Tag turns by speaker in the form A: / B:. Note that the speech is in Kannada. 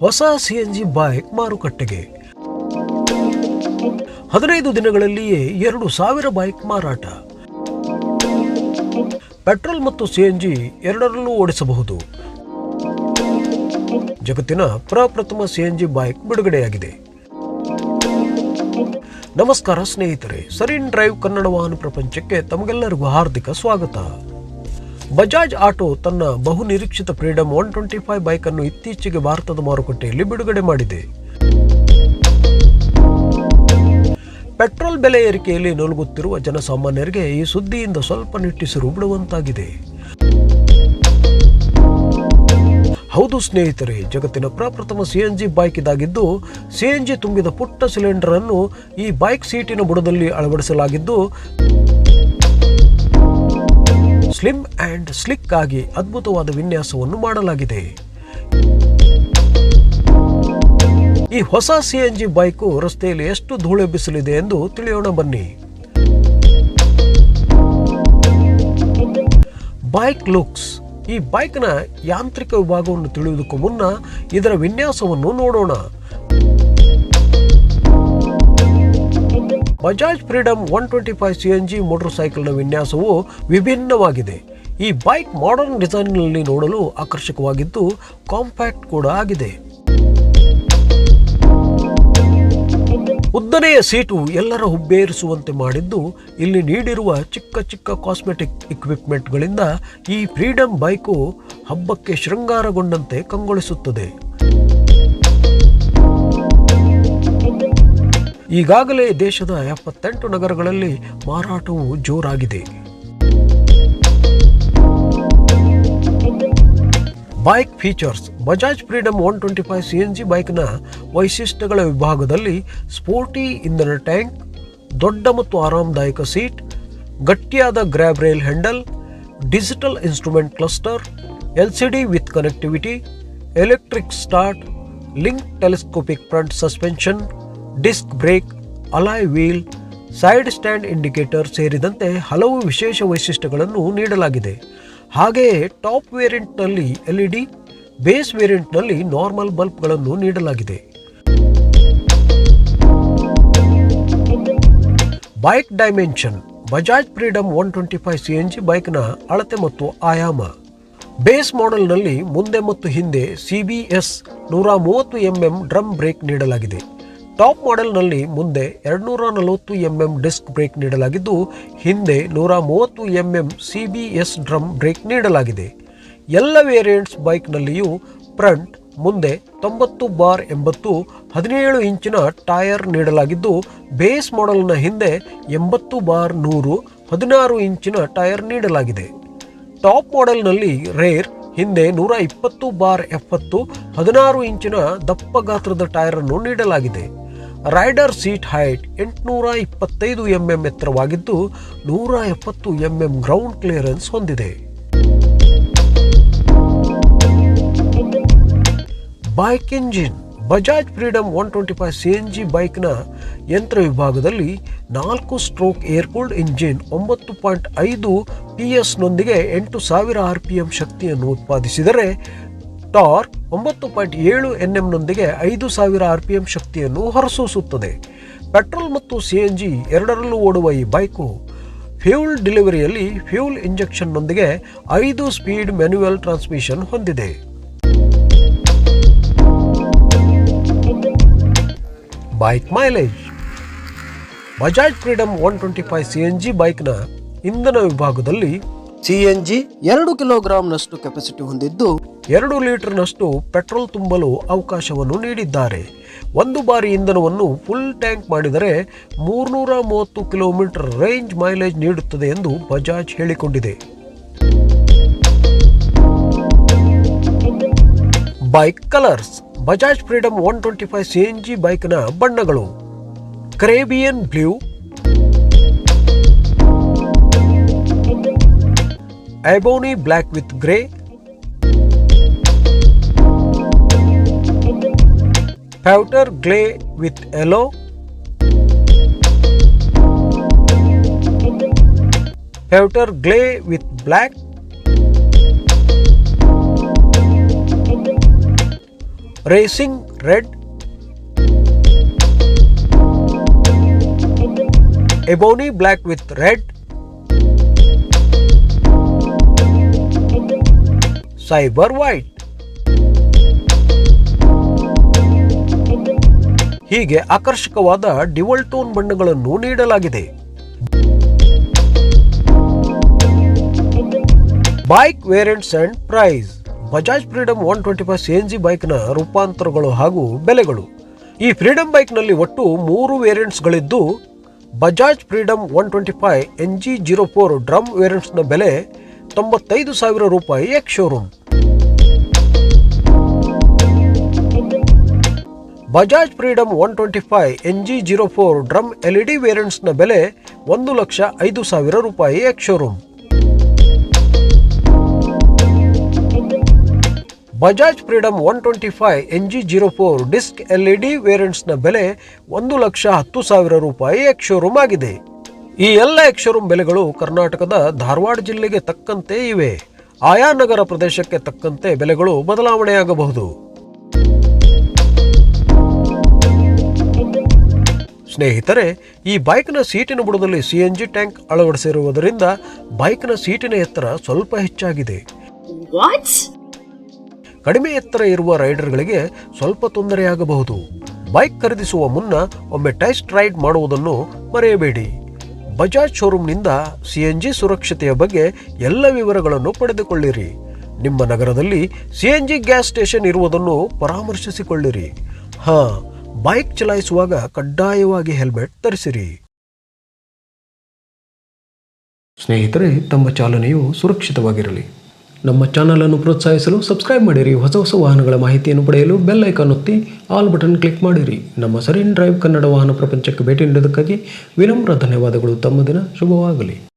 A: ಹೊಸ ಸಿಎನ್ಜಿ ಬೈಕ್ ಮಾರುಕಟ್ಟೆಗೆ. ಹದಿನೈದು ದಿನಗಳಲ್ಲಿಯೇ ಎರಡು ಸಾವಿರ ಬೈಕ್ ಮಾರಾಟ. ಪೆಟ್ರೋಲ್ ಮತ್ತು ಸಿಎನ್ಜಿ ಎರಡರಲ್ಲೂ ಓಡಿಸಬಹುದು. ಜಗತ್ತಿನ ಪ್ರಪ್ರಥಮ ಸಿಎನ್ಜಿ ಬೈಕ್ ಬಿಡುಗಡೆಯಾಗಿದೆ. ನಮಸ್ಕಾರ ಸ್ನೇಹಿತರೆ, ಸರಿನ್ ಡ್ರೈವ್ ಕನ್ನಡ ವಾಹನ ಪ್ರಪಂಚಕ್ಕೆ ತಮಗೆಲ್ಲರಿಗೂ ಹಾರ್ದಿಕ ಸ್ವಾಗತ. ಬಜಾಜ್ ಆಟೋ ತನ್ನ ಬಹು ನಿರೀಕ್ಷಿತ Freedom one twenty five bike ಅನ್ನು ಇತ್ತೀಚೆಗೆ ಭಾರತದ ಮಾರುಕಟ್ಟೆಯಲ್ಲಿ ಬಿಡುಗಡೆ ಮಾಡಿದೆ. ಪೆಟ್ರೋಲ್ ಬೆಲೆ ಏರಿಕೆಯಲ್ಲಿ ನಲುಗುತ್ತಿರುವ ಜನಸಾಮಾನ್ಯರಿಗೆ ಈ ಸುದ್ದಿಯಿಂದ ಸ್ವಲ್ಪ ನಿಟ್ಟಿಸಿರು ಬಿಡುವಂತಾಗಿದೆ. ಹೌದು ಸ್ನೇಹಿತರೆ, ಜಗತ್ತಿನ ಪ್ರಪ್ರಥಮ ಸಿಎನ್ಜಿ ಬೈಕ್ ಇದಾಗಿದ್ದು ಸಿಎನ್ಜಿ ತುಂಬಿದ ಪುಟ್ಟ ಸಿಲಿಂಡರ್ ಅನ್ನು ಈ ಬೈಕ್ ಸೀಟಿನ ಬುಡದಲ್ಲಿ ಅಳವಡಿಸಲಾಗಿದ್ದು ಸ್ಲಿಮ್ ಅಂಡ್ ಸ್ಲಿಕ್ ಆಗಿ ಅದ್ಭುತವಾದ ವಿನ್ಯಾಸವನ್ನು ಮಾಡಲಾಗಿದೆ. ಈ ಹೊಸ ಸಿಎನ್ಜಿ ಬೈಕು ರಸ್ತೆಯಲ್ಲಿ ಎಷ್ಟು ಧೂಳು ಎಬ್ಬಿಸಲಿದೆ ಎಂದು ತಿಳಿಯೋಣ ಬನ್ನಿ. Bike looks. ಈ ಬೈಕ್ನ ಯಾಂತ್ರಿಕ ವಿಭಾಗವನ್ನು ತಿಳಿಯುವುದಕ್ಕೂ ಮುನ್ನ ಇದರ ವಿನ್ಯಾಸವನ್ನು ನೋಡೋಣ. Bajaj Freedom one twenty five C N G motor ಸೈಕಲ್ನ ವಿನ್ಯಾಸವು ವಿಭಿನ್ನವಾಗಿದೆ. ಈ ಬೈಕ್ ಮಾಡರ್ನ್ ಡಿಸೈನ್ನಲ್ಲಿ ನೋಡಲು ಆಕರ್ಷಕವಾಗಿದ್ದು ಕಾಂಪ್ಯಾಕ್ಟ್ ಕೂಡ ಆಗಿದೆ. ಉದ್ದನೆಯ ಸೀಟು ಎಲ್ಲರ ಹುಬ್ಬೇರಿಸುವಂತೆ ಮಾಡಿದ್ದು ಇಲ್ಲಿ ನೀಡಿರುವ ಚಿಕ್ಕ ಚಿಕ್ಕ ಕಾಸ್ಮೆಟಿಕ್ ಇಕ್ವಿಪ್ಮೆಂಟ್ಗಳಿಂದ ಈ ಫ್ರೀಡಮ್ ಬೈಕು ಹಬ್ಬಕ್ಕೆ ಶೃಂಗಾರಗೊಂಡಂತೆ ಕಂಗೊಳಿಸುತ್ತದೆ. ಈಗಾಗಲೇ ದೇಶದ ಎಪ್ಪತ್ತೆಂಟು ನಗರಗಳಲ್ಲಿ ಮಾರಾಟವು ಜೋರಾಗಿದೆ. Bike features, Bajaj Freedom one twenty five C N G ಬೈಕ್ನ ವೈಶಿಷ್ಟ್ಯಗಳ ವಿಭಾಗದಲ್ಲಿ ಸ್ಪೋರ್ಟಿ ಇಂಧನ ಟ್ಯಾಂಕ್, ದೊಡ್ಡ ಮತ್ತು ಆರಾಮದಾಯಕ ಸೀಟ್, ಗಟ್ಟಿಯಾದ grab rail handle, digital instrument cluster, L C D with connectivity, electric start, link telescopic front suspension disc brake, alloy wheel, side stand indicator ಸೇರಿದಂತೆ ಹಲವು ವಿಶೇಷ ವೈಶಿಷ್ಟ್ಯಗಳನ್ನು ನೀಡಲಾಗಿದೆ. ಹಾಗೆಯೇ ಟಾಪ್ ವೇರಿಯಂಟ್ನಲ್ಲಿ ಎಲ್ ಇ ಡಿ ಬೇಸ್ ವೇರಿಯಂಟ್ನಲ್ಲಿ ನಾರ್ಮಲ್ ಬಲ್ಬ್ಗಳನ್ನು ನೀಡಲಾಗಿದೆ. Bike dimension, Bajaj Freedom one twenty five C N G ಬೈಕ್ನ ಅಳತೆ ಮತ್ತು ಆಯಾಮ. ಬೇಸ್ ಮಾಡೆಲ್ನಲ್ಲಿ ಮುಂದೆ ಮತ್ತು ಹಿಂದೆ ಸಿ ಬಿ ಎಸ್ ನೂರ ಮೂವತ್ತು ಎಂಎಂ ಡ್ರಮ್ ಬ್ರೇಕ್ ನೀಡಲಾಗಿದೆ. ಟಾಪ್ ಮಾಡೆಲ್ನಲ್ಲಿ ಮುಂದೆ ಎರಡುನೂರ ನಲವತ್ತು ಎಂ ಎಂ ಡಿಸ್ಕ್ ಬ್ರೇಕ್ ನೀಡಲಾಗಿದ್ದು, ಹಿಂದೆ ನೂರ ಮೂವತ್ತು M M C B S drum brake ನೀಡಲಾಗಿದೆ. ಎಲ್ಲ ವೇರಿಯಂಟ್ಸ್ ಬೈಕ್ನಲ್ಲಿಯೂ ಫ್ರಂಟ್, ಮುಂದೆ ತೊಂಬತ್ತು ಬಾರ್ ಎಂಬತ್ತು, ಹದಿನೇಳು ಇಂಚಿನ ಟೈರ್ ನೀಡಲಾಗಿದ್ದು, ಬೇಸ್ ಮಾಡೆಲ್ನ ಹಿಂದೆ ಎಂಬತ್ತು ಬಾರ್ ನೂರು, ಹದಿನಾರು ಇಂಚಿನ ಟೈರ್ ನೀಡಲಾಗಿದೆ. ಟಾಪ್ ಮಾಡೆಲ್ನಲ್ಲಿ ರೇರ್, ಹಿಂದೆ ನೂರ ಇಪ್ಪತ್ತು ಬಾರ್ ಎಪ್ಪತ್ತು, ಹದಿನಾರು ಇಂಚಿನ ದಪ್ಪ ಗಾತ್ರದ ಟೈರನ್ನು ನೀಡಲಾಗಿದೆ. ರೈಡರ್ ಸೀಟ್ ಹೈಟ್ ಎಂಟುನೂರ ಇಪ್ಪತ್ತೈದು ಎಂಎಂ ಎತ್ತರವಾಗಿದ್ದು ನೂರ ಎಪ್ಪತ್ತು ಎಂಎಂ ಗ್ರೌಂಡ್ ಕ್ಲಿಯರೆನ್ಸ್ ಹೊಂದಿದೆ. Bike engine, Bajaj Freedom one twenty five C N G ಬೈಕ್ನ ಯಂತ್ರ ವಿಭಾಗದಲ್ಲಿ ನಾಲ್ಕು ಸ್ಟ್ರೋಕ್ ಏರ್ಕೂಲ್ಡ್ ಇಂಜಿನ್ ಒಂಬತ್ತು ಪಾಯಿಂಟ್ ಐದು ಪಿ ಎಸ್ನೊಂದಿಗೆ ಎಂಟು ಸಾವಿರ ಆರ್ ಪಿ ಎಂ ಶಕ್ತಿಯನ್ನು ಉತ್ಪಾದಿಸಿದರೆ ಟಾರ್ಕ್ ಒಂಬತ್ತು ಪಾಯಿಂಟ್ ಏಳು ಎನ್ ಎಂನೊಂದಿಗೆ ಐದು ಸಾವಿರ ಆರ್ ಪಿ ಎಂ ಶಕ್ತಿಯನ್ನು ಹೊರಸೂಸುತ್ತದೆ. ಪೆಟ್ರೋಲ್ ಮತ್ತು ಸಿ ಎನ್ ಜಿ ಎರಡರಲ್ಲೂ ಓಡುವ ಈ ಬೈಕು ಫ್ಯೂಲ್ ಡೆಲಿವರಿಯಲ್ಲಿ ಫ್ಯೂಲ್ ಇಂಜೆಕ್ಷನ್ನೊಂದಿಗೆ ಐದು ಸ್ಪೀಡ್ ಮ್ಯಾನ್ಯುಯಲ್ ಟ್ರಾನ್ಸ್ಮಿಷನ್ ಹೊಂದಿದೆ. Bike mileage. Bajaj Freedom one twenty five C N G ಬೈಕ್ನ ಇಂಧನ ವಿಭಾಗದಲ್ಲಿ
B: ಸಿಎನ್ಜಿ ಎರಡು ಕಿಲೋಗ್ರಾಂನಷ್ಟು ಕೆಪಾಸಿಟಿ ಹೊಂದಿದ್ದು
A: ಎರಡು ಲೀಟರ್ನಷ್ಟು ಪೆಟ್ರೋಲ್ ತುಂಬಲು ಅವಕಾಶವನ್ನು ನೀಡಿದ್ದಾರೆ. ಒಂದು ಬಾರಿ ಇಂಧನವನ್ನು ಫುಲ್ ಟ್ಯಾಂಕ್ ಮಾಡಿದರೆ ಮೂರ್ನೂರ ಮೂವತ್ತು ಕಿಲೋಮೀಟರ್ ರೇಂಜ್ ಮೈಲೇಜ್ ನೀಡುತ್ತದೆ ಎಂದು ಬಜಾಜ್ ಹೇಳಿಕೊಂಡಿದೆ. Bike colours Bajaj Freedom one twenty five C ಬೈಕ್ನ ಬಣ್ಣಗಳು. Caribbean blue ebony black with grey, powder grey with yellow, powder grey with black, racing red, ebony black with red, cyber white ಹೀಗೆ ಆಕರ್ಷಕವಾದ ಡಿವಲ್ ಟೋನ್ ಬಣ್ಣಗಳನ್ನು ನೀಡಲಾಗಿದೆ. Bike variants and price Bajaj Freedom one twenty five C G ಬೈಕ್ನ ರೂಪಾಂತರಗಳು ಹಾಗೂ ಬೆಲೆಗಳು. ಈ ಫ್ರೀಡಮ್ ಬೈಕ್ನಲ್ಲಿ ಒಟ್ಟು ಮೂರು ವೇರಿಯಂಟ್ಸ್ಗಳಿದ್ದು Bajaj Freedom one twenty five N G zero four drum ವೇರಿಯಂಟ್ಸ್ನ ಬೆಲೆ ತೊಂಬತ್ತೈದು ಸಾವಿರ ರೂಪಾಯಿ ex showroom Bajaj Freedom one twenty five N G zero four drum L E D ವೇರಿಯಂಟ್ಸ್ನ ಬೆಲೆ ಒಂದು ಲಕ್ಷ ಐದು ಸಾವಿರ ರೂಪಾಯಿ ex showroom Bajaj Freedom one twenty five N G zero four disc L E D ವೇರಿಯಂಟ್ಸ್ನ ಬೆಲೆ ಒಂದು ಲಕ್ಷ ಹತ್ತು ಸಾವಿರ ರೂಪಾಯಿ ಎಕ್ ಶೋರೂಮ್ ಆಗಿದೆ. ಈ ಎಲ್ಲ ಎಕ್ ಬೆಲೆಗಳು ಕರ್ನಾಟಕದ ಧಾರವಾಡ ಜಿಲ್ಲೆಗೆ ತಕ್ಕಂತೆ ಇವೆ. ಆಯಾ ನಗರ ಪ್ರದೇಶಕ್ಕೆ ತಕ್ಕಂತೆ ಬೆಲೆಗಳು ಬದಲಾವಣೆಯಾಗಬಹುದು. ಸ್ನೇಹಿತರೆ ಈ ಬೈಕ್ನ ಸೀಟಿನ ಬುಡದಲ್ಲಿ ಸಿ ಎನ್ ಜಿ ಟ್ಯಾಂಕ್ ಅಳವಡಿಸಿರುವುದರಿಂದ ಬೈಕ್ನ ಸೀಟಿನ ಎತ್ತರ ಸ್ವಲ್ಪ ಹೆಚ್ಚಾಗಿದೆ. ಕಡಿಮೆ ಎತ್ತರ ಇರುವ ರೈಡರ್ಗಳಿಗೆ ಸ್ವಲ್ಪ ತೊಂದರೆಯಾಗಬಹುದು ಬೈಕ್ ಖರೀದಿಸುವ ಮುನ್ನ ಒಮ್ಮೆ ಟೆಸ್ಟ್ ರೈಡ್ ಮಾಡುವುದನ್ನು ಮರೆಯಬೇಡಿ. ಬಜಾಜ್ ಶೋರೂಮ್ನಿಂದ ಸಿ ಎನ್ ಜಿ ಸುರಕ್ಷತೆಯ ಬಗ್ಗೆ ಎಲ್ಲ ವಿವರಗಳನ್ನು ಪಡೆದುಕೊಳ್ಳಿರಿ. ನಿಮ್ಮ ನಗರದಲ್ಲಿ C N G gas station ಇರುವುದನ್ನು ಪರಾಮರ್ಶಿಸಿಕೊಳ್ಳಿರಿ. ಹಾ ಬೈಕ್ ಚಲಾಯಿಸುವಾಗ ಕಡ್ಡಾಯವಾಗಿ ಹೆಲ್ಮೆಟ್ ಧರಿಸಿರಿ. ಸ್ನೇಹಿತರೆ, ತಮ್ಮ ಚಾಲನೆಯು ಸುರಕ್ಷಿತವಾಗಿರಲಿ. ನಮ್ಮ ಚಾನಲನ್ನು ಪ್ರೋತ್ಸಾಹಿಸಲು ಸಬ್ಸ್ಕ್ರೈಬ್ ಮಾಡಿರಿ. ಹೊಸ ಹೊಸ ವಾಹನಗಳ ಮಾಹಿತಿಯನ್ನು ಪಡೆಯಲು ಬೆಲ್ ಐಕಾನ್ ಒತ್ತಿ ಆಲ್ ಬಟನ್ ಕ್ಲಿಕ್ ಮಾಡಿರಿ. ನಮ್ಮ ಸರಿನ್ ಡ್ರೈವ್ ಕನ್ನಡ ವಾಹನ ಪ್ರಪಂಚಕ್ಕೆ ಭೇಟಿ ನೀಡುವುದಕ್ಕಾಗಿ ವಿನಮ್ರ ಧನ್ಯವಾದಗಳು. ತಮ್ಮ ದಿನ ಶುಭವಾಗಲಿ.